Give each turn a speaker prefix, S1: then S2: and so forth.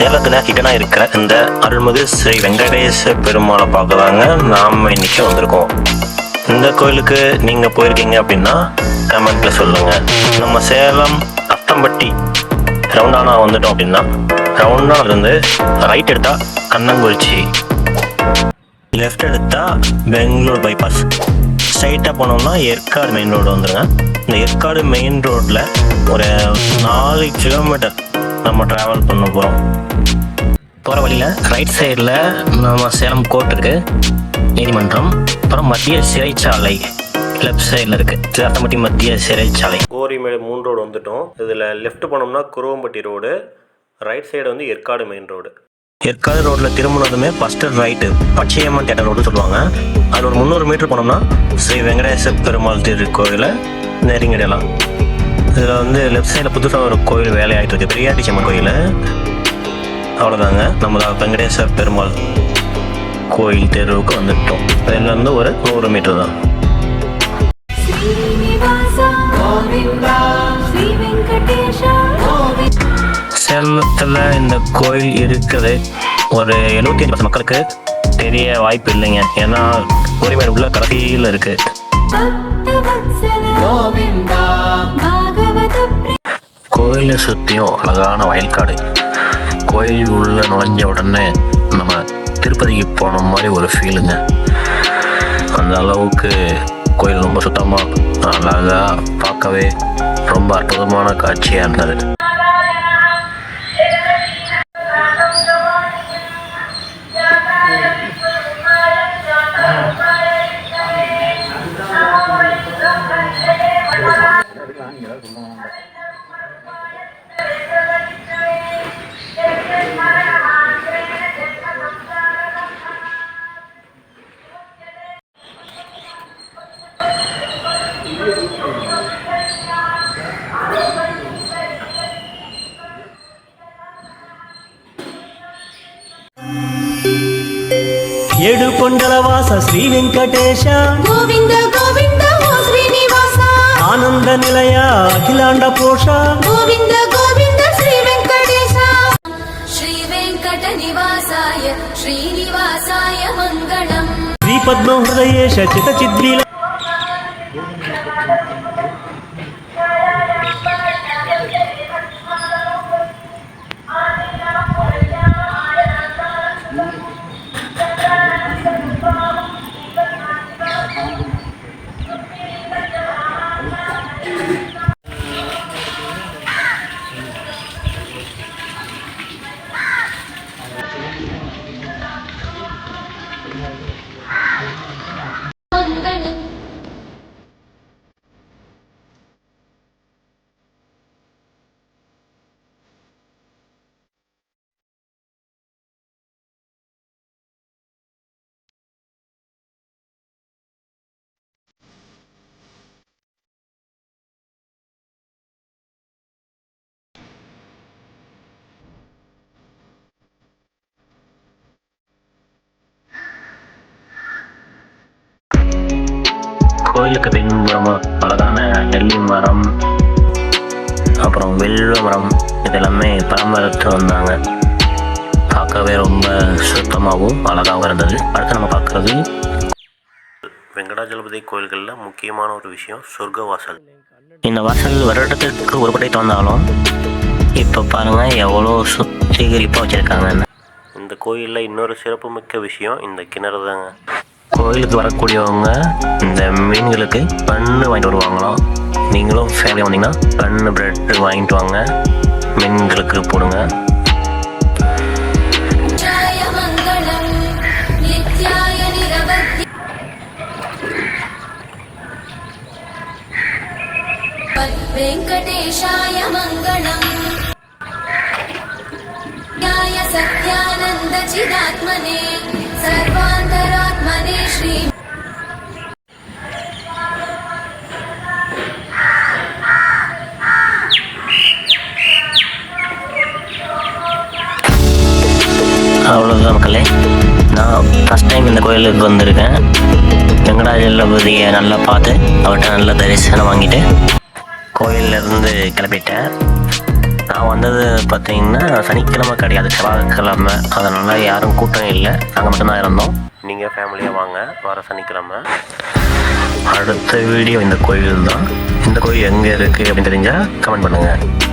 S1: சேலத்தில் ஹிடனாக இருக்கிற இந்த அருள்மிகு ஸ்ரீ வெங்கடேச பெருமாளை பார்க்கலாங்க. நாம் இன்னைக்கு வந்திருக்கோம். இந்த கோயிலுக்கு நீங்கள் போயிருக்கீங்க அப்படின்னா கமெண்ட்டில் சொல்லுங்கள் நம்ம சேலம் அத்தம்பட்டி ரவுண்டானா வந்துட்டோம் அப்படின்னா ரவுண்டானா இருந்து ரைட் எடுத்தா கண்ணங்குறிச்சி லெஃப்ட் எடுத்தா பெங்களூர் பைபாஸ் ஸ்ட்ரைட்டாக போனோம்னா ஏற்காடு மெயின் ரோடு வந்துருங்க. இந்த ஏற்காடு மெயின் ரோட்டில் ஒரு நாலு கிலோமீட்டர் நம்ம ட்ராவல் பண்ண போகிறோம் போகிற வழியில் ரைட் சைடில் நம்ம சேலம் கோர்ட் இருக்கு. நீதிமன்றம். அப்புறம் மத்திய சிறைச்சாலை. லெஃப்ட் சைடில் இருக்குது சிதாத்தம்பட்டி மத்திய சிறைச்சாலை. கோரிமேடு மூணு ரோடு வந்துட்டோம். இதில் லெஃப்ட் போனோம்னா குருவம்பட்டி ரோடு ரைட் சைடு வந்து ஏற்காடு மெயின் ரோடு ஏற்காடு ரோட்டில் திரும்பினதுமே first right Pachaiyamman theatre road சொல்லுவாங்க. அதில் ஒரு முந்நூறு மீட்டர் போனோம்னா ஸ்ரீ வெங்கடேச பெருமாள் திருக்கோயிலை நெருங்கிடலாம் இதில் வந்து லெஃப்ட் சைடில் புதுசாக ஒரு கோயில் வேலையாகிட்டு இருக்குது பிரியாட்டி அம்மன் கோயில். அவ்வளோதாங்க. நம்ம வெங்கடேஸ்வர் பெருமாள் கோயில் தெருவுக்கு வந்துட்டோம். வந்து ஒரு நூறு மீட்டர் தான். சேலத்தில் இந்த கோயில் இருக்குது. ஒரு எழுபத்தி அஞ்சு மக்களுக்கு தெரிய வாய்ப்பு இல்லைங்க. ஏன்னா உரிமையில் உள்ள கடைசியில் இருக்குது கோயிலை சுற்றியும் அழகான வயல்காடு. கோயில் உள்ள நுழைஞ்ச உடனே நம்ம திருப்பதிக்கு போன மாதிரி ஒரு ஃபீலுங்க அந்த அளவுக்கு கோயில் ரொம்ப சுத்தமாக அழகாக பார்க்கவே ரொம்ப அற்புதமான காட்சியாக இருந்தது.
S2: ఏడు కొండల వాస శ్రీ వెంకటేశ.
S3: గోవింద గోవింద ఓ శ్రీనివాస.
S2: ఆనంద నిలయ అఖిలాండ పోష.
S3: గోవింద గోవింద శ్రీ వెంకటేశ. శ్రీ వెంకట నివాసాయ శ్రీనివాసాయ మంగళం.
S2: శ్రీ పద్మ హృదయేశ చిత చిద్విల
S1: கோயிலுக்கு பின்புறமா அழகான நெல்லி மரம் அப்புறம் வெல்வ மரம் இதெல்லாமே பராமரித்து வந்தாங்க. பார்க்கவே ரொம்ப சுத்தமாகவும் அழகாகவும் இருந்தது. அடுத்து நம்ம பார்க்குறது வெங்கடாஜலபதி கோயில்களில் முக்கியமான ஒரு விஷயம் சொர்க்க வாசல் இந்த வாசல் வருடத்திற்கு ஒரு படை இப்போ பாருங்கள் எவ்வளோ சுத்திகரிப்பாக வச்சுருக்காங்க இந்த கோயிலில் இன்னொரு சிறப்புமிக்க விஷயம் இந்த கிணறு தாங்க கோயிலுக்கு வரக்கூடியவங்க இந்த மீன்களுக்கு பண்ணு வாங்கிட்டு வருவாங்களாம். நீங்களும் ஃபேமிலியாக வந்தீங்கன்னா பண்ணு பிரெட் வாங்கிட்டு வாங்க. மீன்களுக்கு போடுங்க.
S3: வெங்கடேஷாய மங்களம் சத்யானந்த
S1: சிதாத்மனே. மக்களே நான் ஃபஸ்ட் டைம் இந்த கோயிலுக்கு வந்திருக்கேன். வெங்கடாஜலபதியை நல்லா பார்த்து அவர்கிட்ட நல்லா தரிசனம் வாங்கிட்டு கோயிலேருந்து இருந்து கிளம்பிட்டேன். நான் வந்தது பார்த்தீங்கன்னா சனிக்கிழமை கிடையாது செவ்வாய்க்கிழமை. அதனால் யாரும் கூட்டம் இல்லை. நாங்கள் மட்டும்தான் இருந்தோம். நீங்கள் ஃபேமிலியாக வாங்க வர சனிக்கிழமை. அடுத்த வீடியோ இந்த கோயில் தான் இந்த கோயில் எங்கே இருக்குது அப்படின்னு தெரிஞ்சால் கமெண்ட் பண்ணுங்கள்